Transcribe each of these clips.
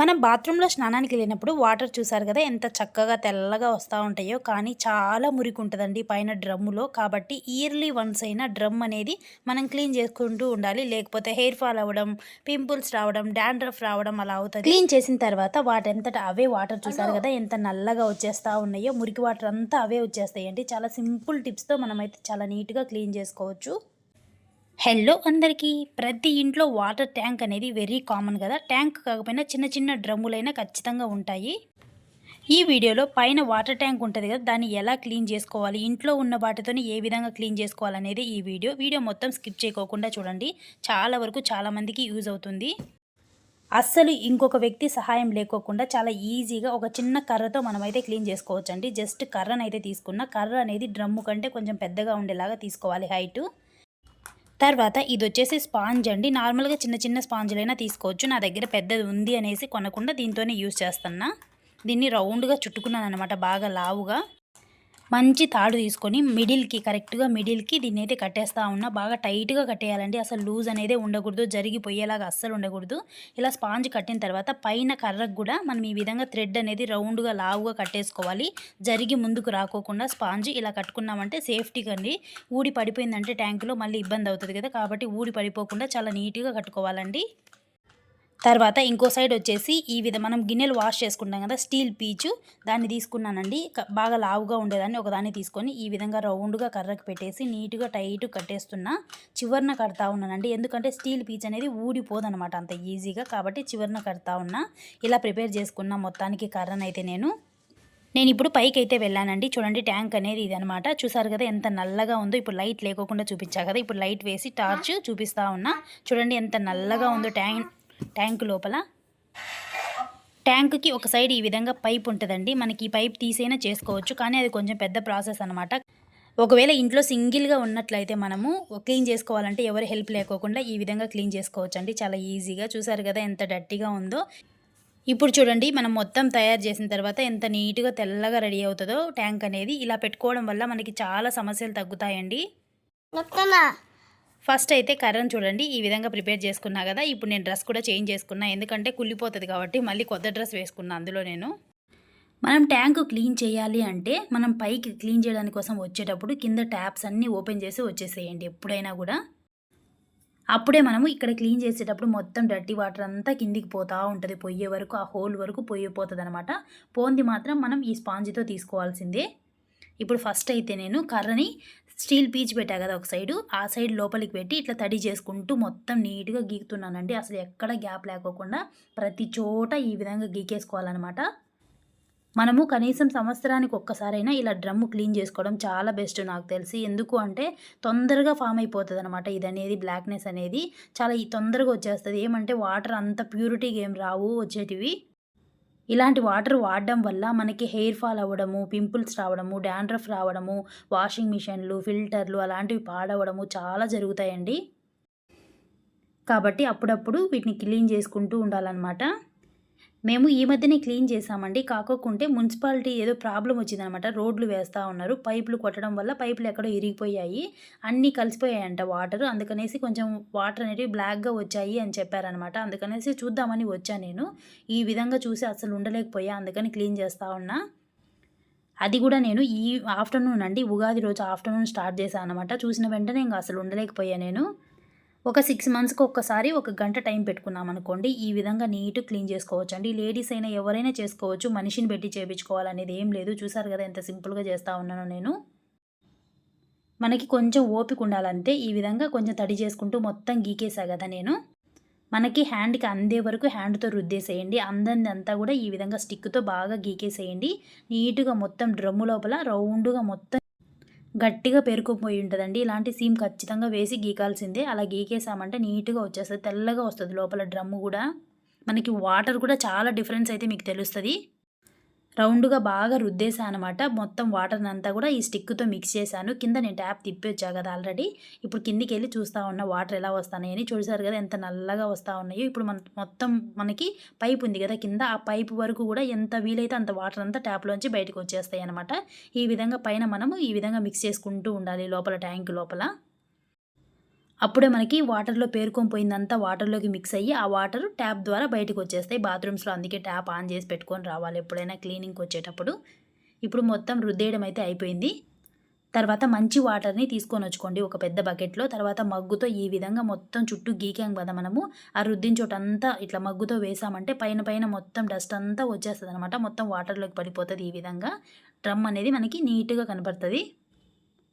మనం బాత్రూంలో స్నానానికి వెళ్ళినప్పుడు వాటర్ చూసారు కదా ఎంత చక్కగా తెల్లగా వస్తూ ఉంటాయో? కానీ చాలా మురికి ఉంటుందండి పైన డ్రమ్ములో. కాబట్టి ఇయర్లీ వన్స్ అయినా డ్రమ్ అనేది మనం క్లీన్ చేసుకుంటూ ఉండాలి. లేకపోతే హెయిర్ ఫాల్ అవ్వడం పింపుల్స్ రావడం డాండ్రఫ్ రావడం అలా అవుతుంది. క్లీన్ చేసిన తర్వాత వాటంతట అవే వాటర్ చూసారు కదా ఎంత నల్లగా వచ్చేస్తూ ఉన్నాయో? మురికి వాటర్ అంతా అవే వచ్చేస్తాయండి. చాలా సింపుల్ టిప్స్తో మనమైతే చాలా నీట్గా క్లీన్ చేసుకోవచ్చు. హలో అందరికీ. ప్రతి ఇంట్లో వాటర్ ట్యాంక్ అనేది వెరీ కామన్ కదా. ట్యాంక్ కాకపోయినా చిన్న చిన్న డ్రమ్ములైనా ఖచ్చితంగా ఉంటాయి. ఈ వీడియోలో పైన వాటర్ ట్యాంక్ ఉంటుంది కదా దాన్ని ఎలా క్లీన్ చేసుకోవాలి ఇంట్లో ఉన్న వాటితోని ఏ విధంగా క్లీన్ చేసుకోవాలనేది ఈ వీడియో. వీడియో మొత్తం స్కిప్ చేయకోకుండా చూడండి. చాలా వరకు చాలామందికి యూజ్ అవుతుంది. అస్సలు ఇంకొక వ్యక్తి సహాయం లేకోకుండా చాలా ఈజీగా ఒక చిన్న కర్రతో మనమైతే క్లీన్ చేసుకోవచ్చండి. జస్ట్ కర్రనైతే తీసుకున్న కర్ర అనేది డ్రమ్ము కంటే కొంచెం పెద్దగా ఉండేలాగా తీసుకోవాలి హైటు. తర్వాత ఇది వచ్చేసి స్పాంజ్ అండి. నార్మల్గా చిన్న చిన్న స్పాంజ్లైనా తీసుకోవచ్చు. నా దగ్గర పెద్దది ఉంది అనేసి కొనకుండా దీంతోనే యూజ్ చేస్తున్నా. దీన్ని రౌండ్గా చుట్టుకున్నాను అనమాట బాగా లావుగా. మంచి తాడు తీసుకొని మిడిల్కి కరెక్ట్గా మిడిల్కి దీన్ని అయితే కట్టేస్తూ ఉన్నా. బాగా టైట్గా కట్టేయాలండి. అసలు లూజ్ అనేది ఉండకూడదు. జరిగిపోయేలాగా అస్సలు ఉండకూడదు. ఇలా స్పాంజ్ కట్టిన తర్వాత పైన కర్రకు కూడా మనం ఈ విధంగా థ్రెడ్ అనేది రౌండ్గా లావుగా కట్టేసుకోవాలి. జరిగి ముందుకు రాకోకుండా స్పాంజ్ ఇలా కట్టుకున్నామంటే సేఫ్టీగా అండి ఊడి పడిపోయిందంటే ట్యాంకులో మళ్ళీ ఇబ్బంది అవుతుంది కదా. కాబట్టి ఊడి పడిపోకుండా చాలా నీట్గా కట్టుకోవాలండి. తర్వాత ఇంకో సైడ్ వచ్చేసి ఈ విధ మనం గిన్నెలు వాష్ చేసుకుంటాం కదా స్టీల్ పీచు. దాన్ని తీసుకున్నానండి. బాగా లావుగా ఉండేదాన్ని. ఒకదాన్ని తీసుకొని ఈ విధంగా రౌండ్గా కర్రకు పెట్టేసి నీట్గా టైట్ కట్టేస్తున్నా. చివరిన కడతా ఉన్నానండి. ఎందుకంటే స్టీల్ పీచ్ అనేది ఊడిపోదనమాట అంత ఈజీగా. కాబట్టి చివరిన కడతా ఉన్నా. ఇలా ప్రిపేర్ చేసుకున్న మొత్తానికి కర్రనైతే నేను నేను ఇప్పుడు పైకి అయితే వెళ్ళానండి. చూడండి ట్యాంక్ అనేది ఇది అనమాట చూసారు కదా ఎంత నల్లగా ఉందో. ఇప్పుడు లైట్ లేకోకుండా చూపించా కదా. ఇప్పుడు లైట్ వేసి టార్చ్ చూపిస్తా ఉన్నా. చూడండి ఎంత నల్లగా ఉందో ట్యాంక్. ట్యాంక్ లోపల. ట్యాంక్కి ఒక సైడ్ ఈ విధంగా పైప్ ఉంటుందండి. మనకి ఈ పైప్ తీసైనా చేసుకోవచ్చు. కానీ అది కొంచెం పెద్ద ప్రాసెస్ అనమాట ఒకవేళ ఇంట్లో సింగిల్గా ఉన్నట్లయితే మనము క్లీన్ చేసుకోవాలంటే ఎవరు హెల్ప్ లేకోకుండా ఈ విధంగా క్లీన్ చేసుకోవచ్చు అండి చాలా ఈజీగా. చూసారు కదా ఎంత డట్టిగా ఉందో. ఇప్పుడు చూడండి మనం మొత్తం తయారు చేసిన తర్వాత ఎంత నీట్గా తెల్లగా రెడీ అవుతుందో ట్యాంక్ అనేది. ఇలా పెట్టుకోవడం వల్ల మనకి చాలా సమస్యలు తగ్గుతాయండి. ఫస్ట్ అయితే కర్రను చూడండి ఈ విధంగా ప్రిపేర్ చేసుకున్నా కదా ఇప్పుడు నేను డ్రెస్ కూడా చేంజ్ చేసుకున్నా. ఎందుకంటే కుళ్ళిపోతుంది కాబట్టి మళ్ళీ కొత్త డ్రెస్ వేసుకున్నా అందులో నేను. మనం ట్యాంక్ క్లీన్ చేయాలి అంటే మనం పైకి క్లీన్ చేయడానికి కోసం వచ్చేటప్పుడు కింద ట్యాప్స్ అన్నీ ఓపెన్ చేసి వచ్చేసేయండి ఎప్పుడైనా కూడా. అప్పుడే మనము ఇక్కడ క్లీన్ చేసేటప్పుడు మొత్తం డర్టీ వాటర్ అంతా కిందికి పోతూ ఉంటుంది పొయ్యే వరకు ఆ హోల్ వరకు పొయ్యిపోతుంది అనమాట పోంది మాత్రం మనం ఈ స్పాంజితో తీసుకోవాల్సిందే. ఇప్పుడు ఫస్ట్ అయితే నేను కర్రని స్టీల్ పీచ్ పెట్టా కదా ఒక సైడు ఆ సైడ్ లోపలికి పెట్టి ఇట్లా తడి చేసుకుంటూ మొత్తం నీట్గా గీకుతున్నానండి. అసలు ఎక్కడ గ్యాప్ లేకోకుండా ప్రతి చోట ఈ విధంగా గీకేసుకోవాలన్నమాట. మనము కనీసం సంవత్సరానికి ఒక్కసారైనా ఇలా డ్రమ్ము క్లీన్ చేసుకోవడం చాలా బెస్ట్ నాకు తెలిసి. ఎందుకు అంటే తొందరగా ఫామ్ అయిపోతుంది అనమాట ఇది అనేది బ్లాక్నెస్ అనేది. చాలా తొందరగా వచ్చేస్తుంది. ఏమంటే వాటర్ అంత ప్యూరిటీగా ఏం రావు వచ్చేటివి. ఇలాంటి వాటర్ వాడడం వల్ల మనకి హెయిర్ ఫాల్ అవ్వడము పింపుల్స్ రావడము డాండ్రఫ్ రావడము వాషింగ్ మిషన్లు ఫిల్టర్లు అలాంటివి పాడవడము చాలా జరుగుతాయండి. కాబట్టి అప్పుడప్పుడు వీటిని క్లీన్ చేసుకుంటూ ఉండాలన్నమాట. మేము ఈ మధ్యనే క్లీన్ చేసామండి కాకోకుంటే మున్సిపాలిటీ ఏదో ప్రాబ్లం వచ్చిందనమాట. రోడ్లు వేస్తూ ఉన్నారు. పైపులు కొట్టడం వల్ల పైపులు ఎక్కడో ఇరిగిపోయాయి. అన్నీ కలిసిపోయాయంట వాటర్. అందుకనేసి కొంచెం వాటర్ అనేవి బ్లాక్గా వచ్చాయి అని చెప్పారనమాట. అందుకనేసి చూద్దామని వచ్చా నేను. ఈ విధంగా చూసి అసలు ఉండలేకపోయా. అందుకని క్లీన్ చేస్తూ ఉన్నా. అది కూడా నేను ఈ ఆఫ్టర్నూన్ అండి. ఉగాది రోజు ఆఫ్టర్నూన్ స్టార్ట్ చేశాను అనమాట చూసిన వెంటనే ఇంకా అసలు ఉండలేకపోయా నేను. ఒక సిక్స్ మంత్స్కి ఒక్కసారి ఒక గంట టైం పెట్టుకున్నాం అనుకోండి ఈ విధంగా నీట్ క్లీన్ చేసుకోవచ్చు అండి లేడీస్ అయినా ఎవరైనా చేసుకోవచ్చు మనిషిని పెట్టి చేయించుకోవాలనేది ఏం లేదు. చూసారు కదా ఎంత సింపుల్గా చేస్తూ ఉన్నాను నేను. మనకి కొంచెం ఓపిక ఉండాలంతే ఈ విధంగా కొంచెం తడి చేసుకుంటూ మొత్తం గీకేసా కదా నేను. మనకి హ్యాండ్కి అందే వరకు హ్యాండ్తో రుద్దేసేయండి. అందంది అంతా కూడా ఈ విధంగా స్టిక్తో బాగా గీకేసేయండి. నీట్గా మొత్తం డ్రమ్ము లోపల రౌండ్గా మొత్తం గట్టిగా పేరుకుపోయి ఉంటుందండి. ఇలాంటి సీమ్ ఖచ్చితంగా వేసి గీకాల్సిందే. అలా గీకేసామంటే నీట్గా వచ్చేస్తుంది. తెల్లగా వస్తుంది లోపల డ్రమ్ము కూడా. మనకి వాటర్ కూడా చాలా డిఫరెన్స్ అయితే మీకు తెలుస్తుంది. రౌండ్గా బాగా రుద్దేశాను అనమాట మొత్తం వాటర్ అంతా కూడా ఈ స్టిక్తో మిక్స్ చేశాను. కింద నేను ట్యాప్ తిప్పొచ్చా కదా ఆల్రెడీ. ఇప్పుడు కిందికి వెళ్ళి చూస్తూ ఉన్న వాటర్ ఎలా వస్తున్నాయని చూసారు కదా ఎంత నల్లగా వస్తూ ఉన్నాయో. ఇప్పుడు మన మొత్తం మనకి పైప్ ఉంది కదా కింద. ఆ పైప్ వరకు కూడా ఎంత వీలైతే అంత వాటర్ అంతా ట్యాప్లోంచి బయటకు వచ్చేస్తాయి అనమాట ఈ విధంగా పైన మనము ఈ విధంగా మిక్స్ చేసుకుంటూ ఉండాలి లోపల ట్యాంక్ లోపల. అప్పుడే మనకి వాటర్లో పేరుకొని పోయిందంతా వాటర్లోకి మిక్స్ అయ్యి ఆ వాటర్ ట్యాప్ ద్వారా బయటకు వచ్చేస్తాయి బాత్రూమ్స్లో అందుకే ట్యాప్ ఆన్ చేసి పెట్టుకొని రావాలి ఎప్పుడైనా క్లీనింగ్కి వచ్చేటప్పుడు. ఇప్పుడు మొత్తం రుద్దేయడం అయితే అయిపోయింది. తర్వాత మంచి వాటర్ని తీసుకొని వచ్చుకోండి ఒక పెద్ద బకెట్లో. తర్వాత మగ్గుతో ఈ విధంగా మొత్తం చుట్టూ గీకాం కదా మనము. ఆ రుద్దిన ఇట్లా మగ్గుతో వేసామంటే పైన పైన మొత్తం డస్ట్ అంతా వచ్చేస్తుంది అనమాట మొత్తం వాటర్లోకి పడిపోతుంది ఈ విధంగా. డ్రమ్ అనేది మనకి నీట్గా కనపడుతుంది.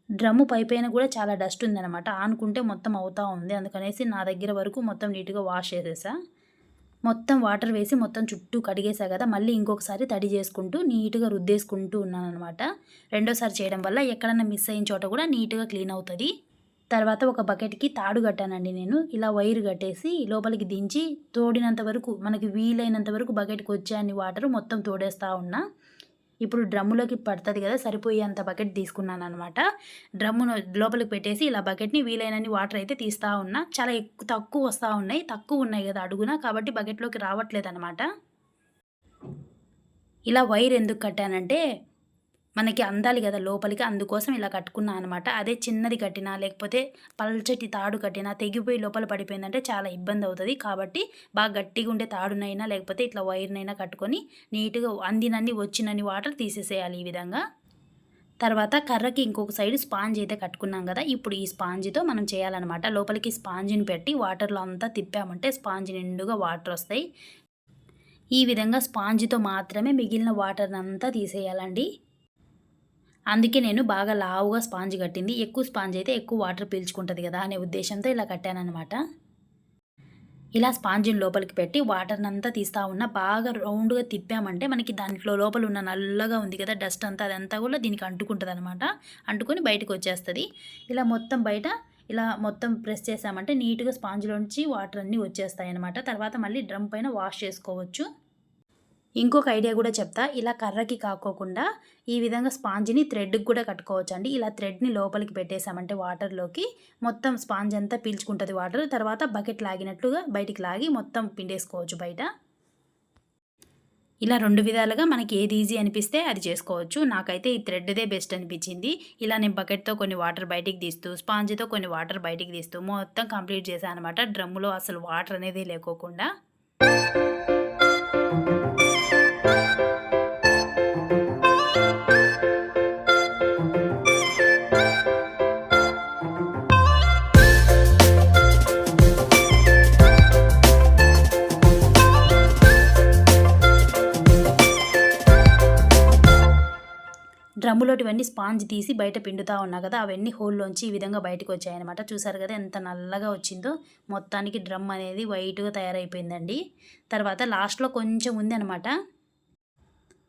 డ్రమ్ము పైపైన కూడా చాలా డస్ట్ ఉందన్నమాట. ఆనుకుంటే మొత్తం అవుతూ ఉంది. అందుకనేసి నా దగ్గర వరకు మొత్తం నీట్గా వాష్ చేసేసా. మొత్తం వాటర్ వేసి మొత్తం చుట్టూ కడిగేసా కదా మళ్ళీ ఇంకొకసారి తడి చేసుకుంటూ నీట్గా రుద్దేసుకుంటూ ఉన్నాను అనమాట రెండోసారి చేయడం వల్ల ఎక్కడన్నా మిస్ అయిన చోట కూడా నీట్గా క్లీన్ అవుతుంది. తర్వాత ఒక బకెట్కి తాడు కట్టానండి నేను. ఇలా వైర్ కట్టేసి లోపలికి దించి తోడినంత వరకు మనకి వీలైనంత వరకు బకెట్కి వచ్చే అన్ని వాటర్ మొత్తం తోడేస్తూ ఉన్నా. ఇప్పుడు డ్రమ్ములోకి పడుతుంది కదా సరిపోయేంత బకెట్ తీసుకున్నాను అనమాట డ్రమ్మును లోపలికి పెట్టేసి ఇలా బకెట్ని వీలైనన్ని వాటర్ అయితే తీస్తూ ఉన్నా. చాలా ఎక్కువ తక్కువ వస్తూ ఉన్నాయి. తక్కువ ఉన్నాయి కదా అడుగున కాబట్టి బకెట్లోకి రావట్లేదు అనమాట ఇలా వైర్ ఎందుకు కట్టానంటే మనకి అందాలి కదా లోపలికి అందుకోసం ఇలా కట్టుకున్నా అనమాట అదే చిన్నది కట్టినా లేకపోతే పల్చటి తాడు కట్టినా తెగిపోయి లోపల పడిపోయిందంటే చాలా ఇబ్బంది అవుతుంది. కాబట్టి బాగా గట్టిగా ఉండే తాడునైనా లేకపోతే ఇట్లా వైర్నైనా కట్టుకొని నీట్గా అందినన్ని వచ్చినన్ని వాటర్ తీసేసేయాలి ఈ విధంగా. తర్వాత కర్రకి ఇంకొక సైడ్ స్పాంజ్ అయితే కట్టుకున్నాం కదా ఇప్పుడు ఈ స్పాంజ్తో మనం చేయాలన్నమాట. లోపలికి స్పాంజ్ని పెట్టి వాటర్లో అంతా తిప్పామంటే స్పాంజ్ నిండుగా వాటర్ వస్తాయి. ఈ విధంగా స్పాంజ్తో మాత్రమే మిగిలిన వాటర్ అంతా తీసేయాలండి. అందుకే నేను బాగా లావుగా స్పాంజ్ కట్టింది. ఎక్కువ స్పాంజ్ అయితే ఎక్కువ వాటర్ పీల్చుకుంటుంది కదా అనే ఉద్దేశంతో ఇలా కట్టానమాట ఇలా స్పాంజిని లోపలికి పెట్టి వాటర్ని అంతా తీస్తూ ఉన్న బాగా రౌండ్గా తిప్పామంటే మనకి దాంట్లో లోపల ఉన్న నల్లగా ఉంది కదా డస్ట్ అంతా అదంతా కూడా దీనికి అంటుకుంటుంది అనమాట అంటుకొని బయటకు వచ్చేస్తుంది. ఇలా మొత్తం బయట ఇలా మొత్తం ప్రెస్ చేసామంటే నీట్గా స్పాంజ్లోంచి వాటర్ అన్నీ వచ్చేస్తాయి అనమాట తర్వాత మళ్ళీ డ్రమ్ పైన వాష్ చేసుకోవచ్చు. ఇంకొక ఐడియా కూడా చెప్తా. ఇలా కర్రకి కాకోకుండా ఈ విధంగా స్పాంజ్ని థ్రెడ్కి కూడా కట్టుకోవచ్చు అండి ఇలా థ్రెడ్ని లోపలికి పెట్టేసామంటే వాటర్లోకి మొత్తం స్పాంజ్ అంతా పీల్చుకుంటుంది వాటర్. తర్వాత బకెట్ లాగినట్లుగా బయటికి లాగి మొత్తం పిండేసుకోవచ్చు బయట. ఇలా రెండు విధాలుగా మనకి ఏది ఈజీ అనిపిస్తే అది చేసుకోవచ్చు. నాకైతే ఈ థ్రెడ్దే బెస్ట్ అనిపించింది. ఇలా నేను బకెట్తో కొన్ని వాటర్ బయటికి తీస్తూ స్పాంజ్తో కొన్ని వాటర్ బయటికి తీస్తూ మొత్తం కంప్లీట్ చేశాను అనమాట డ్రమ్ములో అసలు వాటర్ అనేది లేకోకుండా. డ్రమ్ములోటివన్నీ స్పాంజ్ తీసి బయట పిండుతూ ఉన్నా కదా అవన్నీ హోల్లోంచి ఈ విధంగా బయటకు వచ్చాయన్నమాట చూసారు కదా ఎంత నల్లగా వచ్చిందో. మొత్తానికి డ్రమ్ అనేది వైట్గా తయారైపోయిందండి. తర్వాత లాస్ట్లో కొంచెం ఉంది అనమాట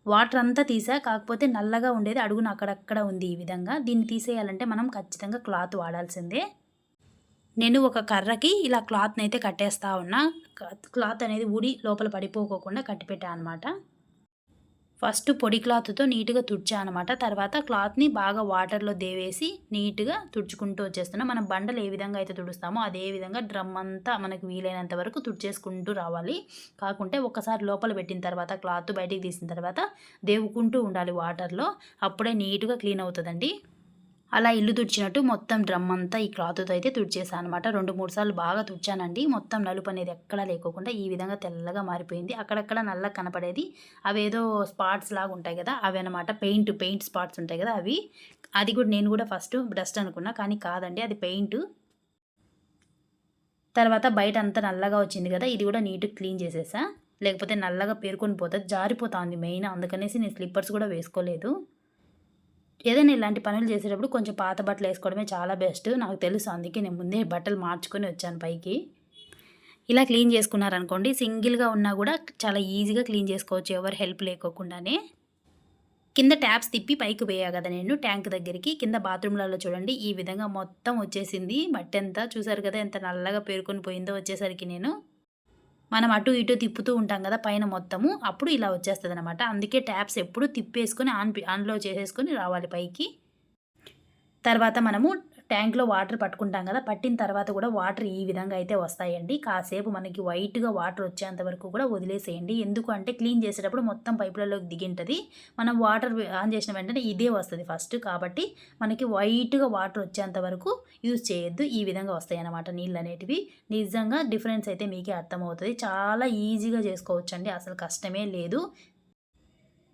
వాటర్ అంతా తీసా కాకపోతే నల్లగా ఉండేది అడుగున అక్కడక్కడ ఉంది ఈ విధంగా. దీన్ని తీసేయాలంటే మనం ఖచ్చితంగా క్లాత్ వాడాల్సిందే. నేను ఒక కర్రకి ఇలా క్లాత్ని అయితే కట్టేస్తా ఉన్నా. క్లాత్ అనేది ఊడి లోపల పడిపోకోకుండా కట్టిపెట్టా అనమాట ఫస్ట్ పొడి క్లాత్తో నీట్గా తుడిచాను అనమాట తర్వాత క్లాత్ని బాగా వాటర్లో దేవేసి నీట్గా తుడుచుకుంటూ వచ్చేస్తున్నాం. మనం బండలు ఏ విధంగా అయితే తుడుస్తామో అదే విధంగా డ్రమ్ అంతా మనకు వీలైనంత వరకు తుడిచేసుకుంటూ రావాలి. కాకుంటే ఒకసారి లోపల పెట్టిన తర్వాత క్లాత్ బయటికి తీసిన తర్వాత దేవుకుంటూ ఉండాలి వాటర్లో. అప్పుడే నీట్గా క్లీన్ అవుతుందండి. అలా ఇల్లు తుడిచినట్టు మొత్తం డ్రమ్ అంతా ఈ క్లాత్తో అయితే తుడిచేసాను అనమాట రెండు మూడు సార్లు బాగా తుడిచానండి. మొత్తం నలుపు అనేది ఎక్కడా లేకోకుండా ఈ విధంగా తెల్లగా మారిపోయింది. అక్కడక్కడ నల్లగా కనపడేది. అవేదో స్పాట్స్ లాగా ఉంటాయి కదా అవి అనమాట పెయింట్ పెయింట్ స్పాట్స్ ఉంటాయి కదా అవి. అది కూడా నేను కూడా ఫస్ట్ డస్ట్ అనుకున్నా కానీ కాదండి అది పెయింట్. తర్వాత బయట అంతా నల్లగా వచ్చింది కదా ఇది కూడా నీట్గా క్లీన్ చేసేసా. లేకపోతే నల్లగా పేరుకొని పోతుంది జారిపోతుంది మెయిన్. అందుకనేసి నేను స్లిప్పర్స్ కూడా వేసుకోలేదు. ఏదైనా ఇలాంటి పనులు చేసేటప్పుడు కొంచెం పాత బట్టలు వేసుకోవడమే చాలా బెస్ట్. నాకు తెలుసు అందుకే నేను ముందే బట్టలు మార్చుకొని వచ్చాను పైకి. ఇలా క్లీన్ చేసుకున్నారనుకోండి సింగిల్గా ఉన్నా కూడా చాలా ఈజీగా క్లీన్ చేసుకోవచ్చు. ఎవరు హెల్ప్ లేకోకుండానే. కింద ట్యాప్స్ తిప్పి పైకి పోయా కదా నేను ట్యాంక్ దగ్గరికి. కింద బాత్రూమ్లలో చూడండి ఈ విధంగా మొత్తం వచ్చేసింది. మట్టి అంతా చూసారు కదా ఎంత నల్లగా పేరుకొని పోయిందో వచ్చేసరికి నేను. మనం అటు ఇటు తిప్పుతూ ఉంటాం కదా పైన మొత్తము అప్పుడు ఇలా వచ్చేస్తుంది అనమాట అందుకే ట్యాప్స్ ఎప్పుడు తిప్పేసుకొని ఆన్ ఆన్లో చేసేసుకొని రావాలి పైకి. తర్వాత మనము ట్యాంక్లో వాటర్ పట్టుకుంటాం కదా పట్టిన తర్వాత కూడా వాటర్ ఈ విధంగా అయితే వస్తాయండి. కాసేపు మనకి వైట్గా వాటర్ వచ్చేంత వరకు కూడా వదిలేసేయండి. ఎందుకు అంటే క్లీన్ చేసేటప్పుడు మొత్తం పైపులలోకి దిగింటుంది. మనం వాటర్ ఆన్ చేసిన వెంటనే ఇదే వస్తుంది ఫస్ట్. కాబట్టి మనకి వైట్గా వాటర్ వచ్చేంత వరకు యూజ్ చేయొద్దు. ఈ విధంగా వస్తాయి అన్నమాట నీళ్ళు అనేటివి. నిజంగా డిఫరెన్స్ అయితే మీకే అర్థమవుతుంది. చాలా ఈజీగా చేసుకోవచ్చండి. అసలు కష్టమే లేదు.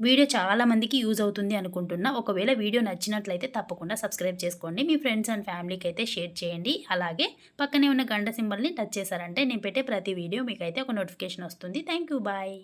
వీడియో చాలామందికి యూజ్ అవుతుంది అనుకుంటున్నా. ఒకవేళ వీడియో నచ్చినట్లయితే తప్పకుండా సబ్స్క్రైబ్ చేసుకోండి. మీ ఫ్రెండ్స్ అండ్ ఫ్యామిలీకి అయితే షేర్ చేయండి. అలాగే పక్కనే ఉన్న గంట సింబల్ని టచ్ చేశారంటే నేను పెట్టే ప్రతి వీడియో మీకైతే ఒక నోటిఫికేషన్ వస్తుంది. Thank you. బాయ్.